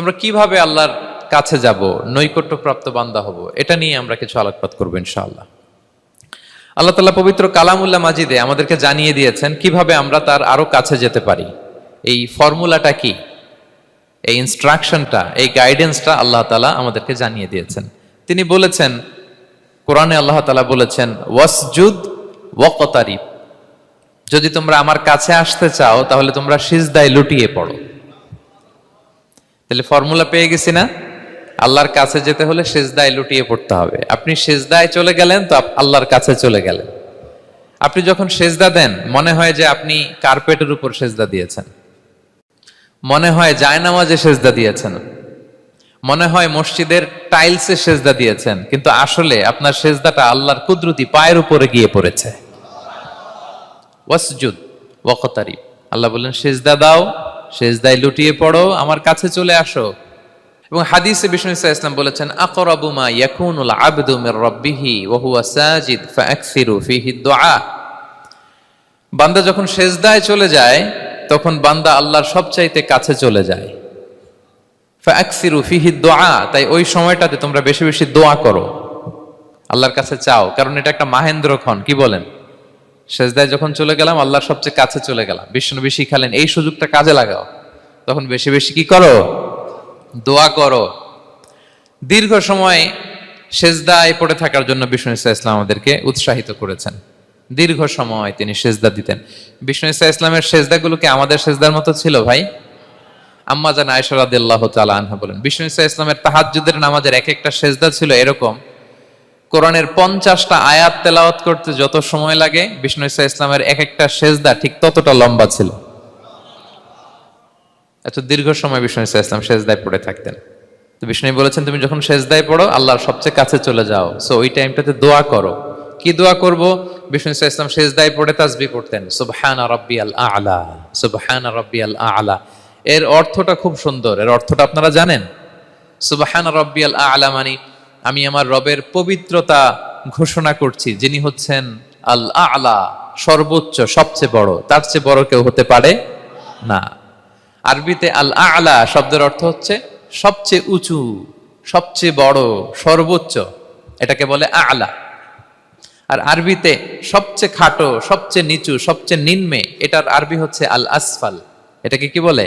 তোমরা কীভাবে আল্লাহর কাছে যাব? নৈকট্যপ্রাপ্ত বান্দা হব। এটা নিয়ে আমরা কিছু আলোকপাত করব ইনশাআল্লাহ। আল্লাহ তালা পবিত্র কালামুল্লাহ মাজিদে আমাদেরকে জানিয়ে দিয়েছেন কীভাবে আমরা তার আরও কাছে যেতে পারি। এই ফর্মুলাটা কি? এই ইনস্ট্রাকশনটা, এই গাইডেন্সটা আল্লাহ তালা আমাদেরকে জানিয়ে দিয়েছেন। তিনি বলেছেন, কোরআনে আল্লাহ তালা বলেছেন, ওয়াসজুদ ওয়াকতারিব। যদি তোমরা আমার কাছে আসতে চাও, তাহলে তোমরা সিজদায় লুটিয়ে পড়ো। তাহলে ফর্মুলা পেয়ে গেছি না? আল্লাহর কাছে যেতে হলে সেজদায় লুটিয়ে পড়তে হবে। আপনি সেজদায় চলে গেলেন তো আল্লাহর কাছে চলে গেলেন। আপনি যখন সেজদা দেন, মনে হয় যে আপনি কার্পেটের উপর সেজদা দিয়েছেন। মনে হয় জায়নামাজে সেজদা দিয়েছেন। মনে হয় মসজিদের টাইলসে সেজদা দিয়েছেন। কিন্তু আসলে আপনার সেজদাটা আল্লাহর কুদরতি পায়ের উপরে গিয়ে পড়েছে। ওয়াসজুদ ওয়াকতারি আল্লাহ বললেন, সেজদা দাও সেজদায় লুটিয়ে পড়ো, আমার কাছে চলে আসো। এবং হাদিসে বিষ্ণু ইসা ইসলাম বলেছেন, আকরাবু মা ইয়াকুনুল আবদু মির রাব্বিহি ওয়া হুয়া সাজিদ ফাআকসিরু ফিহি দুআ বান্দা যখন সেজদায় চলে যায়, তখন বান্দা আল্লাহর সবচাইতে কাছে চলে যায়। ফাআকসিরু ফিহি দুআ তাই ওই সময়টাতে তোমরা বেশি বেশি দোয়া করো। আল্লাহর কাছে চাও, কারণ এটা একটা মাহেন্দ্র ক্ষণ কি বলেন? সেজদায় যখন চলে গেলাম আল্লাহর সবচেয়ে কাছে চলে গেলাম। বিষ্ণু বেশি খালেন এই সুযোগটা কাজে লাগাও। তখন বেশি বেশি কি করো? দোয়া করো। দীর্ঘ সময় সেজদায় পড়ে থাকার জন্য বিষ্ণু ইসা ইসলাম আমাদেরকে উৎসাহিত করেছেন। দীর্ঘ সময় তিনি সেজদা দিতেন। বিষ্ণু ইসা ইসলামের সেজদাগুলোকে আমাদের সেজদার মতো ছিল, ভাই? আম্মা জান আয়সরাদিল্লাহ তালা আনহা বলেন, বিষ্ণু ইসা ইসলামের তাহাজ্জুদের নামাজের এক একটা সেজদা ছিল এরকম কোরআনের পঞ্চাশটা আয়াত তেলাওয়াত করতে যত সময় লাগে, বিষ্ণু ইসা ইসলামের এক একটা সেজদা ঠিক ততটা লম্বা ছিল। এত দীর্ঘ সময় বিষ্ণু ইসা ইসলাম সেজদায় পড়ে থাকতেন। তো বিষ্ণু বলেছেন, তুমি যখন সেজদায় পড়ো, আল্লাহর সবচেয়ে কাছে চলে যাও। সো ওই টাইমটাতে দোয়া করো। কি দোয়া করব? বিষ্ণু ইসা ইসলাম সেজদায় পড়ে তাসবি পড়তেন, সুবহানা রাব্বিয়াল আলা, সুবহানা রাব্বিয়াল আলা। এর অর্থটা খুব সুন্দর। এর অর্থটা আপনারা জানেন? সুবহানা রাব্বিয়াল আলা মানে আমি আমার রবের পবিত্রতা ঘোষণা করছি, যিনি হচ্ছেন আল আলা সর্বোচ্চ, সবচেয়ে বড়। তার চেয়ে বড় কেউ হতে পারে না। আরবিতে আল আলা শব্দের অর্থ হচ্ছে সবচেয়ে উঁচু, সবচেয়ে বড়, সর্বোচ্চ। এটাকে বলে আলা। আর আরবিতে সবচেয়ে খাটো, সবচেয়ে নিচু, সবচেয়ে নিম্নে, এটার আরবি হচ্ছে আল আসফাল এটাকে কি বলে?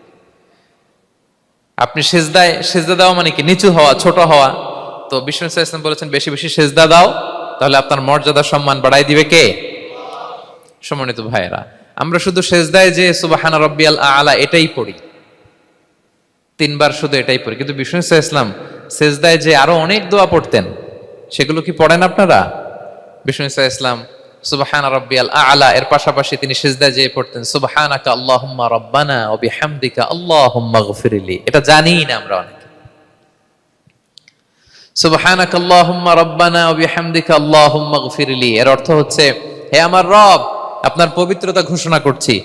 আপনি সেজদায়, সেজদা দেওয়া মানে কি? নিচু হওয়া, ছোট হওয়া। তো বিষ্ণু ইসলাম বলেছেন, বেশি বেশি সেজদা দাও, তাহলে আপনার মর্যাদা সম্মান বাড়াই দিবে কে? সম্মানিত ভাইয়েরা, আমরা শুধু সেজদায় যে সুবাহানা রব্বিয়াল আলা এটাই পড়ি। তিনবার শুধু এটাই পড়ি। কিন্তু বিষ্ণু ইসলাম সেজদায় যে আরও অনেক দোয়া পড়তেন, সেগুলো কি পড়েন আপনারা? বিষ্ণু ইসলাম সুবাহানা রব্বিয়াল আলা। এর পাশাপাশি তিনি সেজদায় যে পড়তেন, সুবাহানাকা আল্লাহুম্মা রব্বানা বিহামদিকা আল্লাহুম্মা গফিরলি এটা জানি না আমরা অনেকে। সুবহানাক আল্লাহুম্মা রব্বানা বিহামদিকা আল্লাহুম্মা গফিরলি এর অর্থ হচ্ছে, হে আমার রব, আপনার পবিত্রতা ঘোষণা করছি,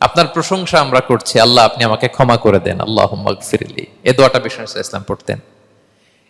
আপনার প্রশংসা আমরা করছি। আল্লাহ, আপনি আমাকে ক্ষমা করে দেন। আল্লাহুম্মা গফিরলি এই দোয়াটা বিষ্ণু ইসলাম পড়তেন।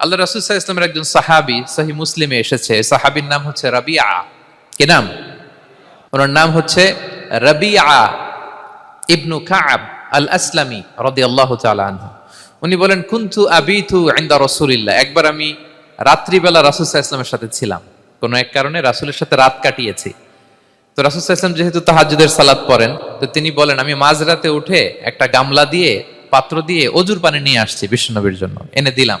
আল্লাহ রাসুল সাহা ইসলামের একজন সাহাবি সাহি মুসলিমে এসেছে। সাহাবির নাম হচ্ছে রাবিয়া। কি নাম? ওনার নাম হচ্ছে রবি রাবিয়া ইবনু কাব আল আসলামী রদি আল্লাহ আনহু। উনি বলেন কুন্থু কুন্তু আবিথু আইন্দা রসুলিল্লাহ। একবার আমি রাত্রিবেলা রাসুল ইসলামের সাথে ছিলাম। কোনো এক কারণে রাসুলের সাথে রাত কাটিয়েছি। তো রাসুল ইসলাম যেহেতু তাহাজুদের সালাদ পড়েন, তো তিনি বলেন, আমি মাঝরাতে উঠে একটা গামলা দিয়ে, পাত্র দিয়ে অজুর পানি নিয়ে আসছি বিষ্ণুনবীর জন্য। এনে দিলাম।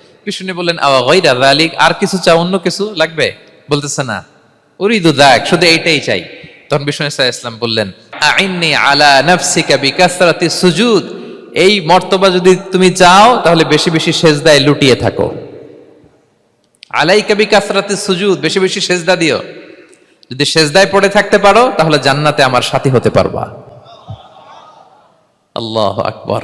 বিষ্ণু বললেন, আওয়া গায়রা যালিক, আর কিছু চাও, অন্য কিছু লাগবে? বলতেছে, না, উরিদু দাক শুধু এইটাই চাই। তখন বিষ্ণু ইসলাম বললেন, আইন্নি আলা নাফসিকা বিকাসরাতি সুজুদ, এই মর্তবা যদি তুমি চাও, তাহলে বেশি বেশি সেজদায় লুটিয়ে থাকো। আলাইকা বিকাসরাতি সুজুদ, বেশি বেশি সেজদা দিও। যদি সেজদায় পড়ে থাকতে পারো, তাহলে জান্নাতে আমার সাথী হতে পারবা। আল্লাহ আকবর।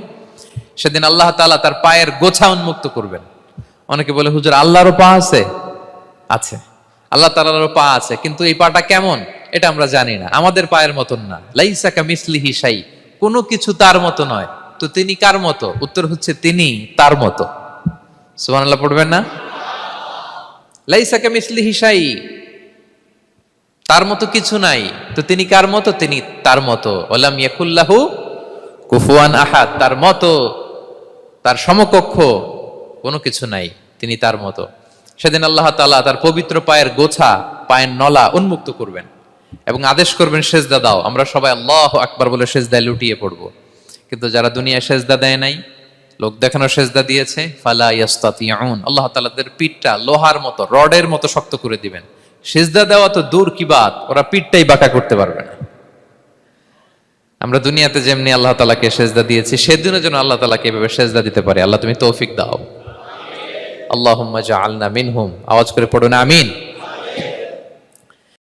সেদিন আল্লাহ তাআলা তার পায়ের গোছা উন্মুক্ত করবেন। অনেকে বলে, হুজুর, আল্লাহরও পা আছে? আছে। আল্লাহ তাআলারও পা আছে, কিন্তু এই পাটা কেমন? এটা আমরা জানি না। আমাদের পায়ের মতন না। লাইসা কামিসলিহি শাই। কোনো কিছু তার মতো নয়। তো তিনি কার মতো? উত্তর হচ্ছে, তিনি তার মতো। সুমান আল্লাহ পড়বেন না? লাইসা কামিসলিহি শাই। তার মতো কিছু নাই। তো তিনি কার মতো? তিনি তার মতো। ওলাম ইয়াকুল্লাহু কুফুয়ান আহাদ। তার মতো তার সমকক্ষ কোনো কিছু নাই, তিনি তার মতো। সেদিন আল্লাহ তাআলা তার পবিত্র পায়ের গোছা, পায়ের নলা উন্মুক্ত করবেন এবং আদেশ করবেন, সেজদা দাও। আমরা সবাই আল্লাহ আকবার বলে সেজদায় লুটিয়ে পড়ব। কিন্তু যারা দুনিয়ায় সেজদা দেয় নাই, লোক দেখানো সেজদা দিয়েছে, ফালা আল্লাহ তাআলাদের পিঠটা লোহার মতো, রডের মতো শক্ত করে দিবেন। সেজদা দেওয়া তো দূর কি বাত, ওরা পিঠটাই বাঁকা করতে পারবে না। আমরা দুনিয়াতে যেমনি আল্লাহ তালাকে সেজদা দিয়েছি, সেদিনও যেন আল্লাহ তালাকে এভাবে সেজদা দিতে পারে। আল্লাহ তুমি তৌফিক দাও। আল্লাহ আল্লাহ মিনহুম। আওয়াজ করে পড়ো না আমিন।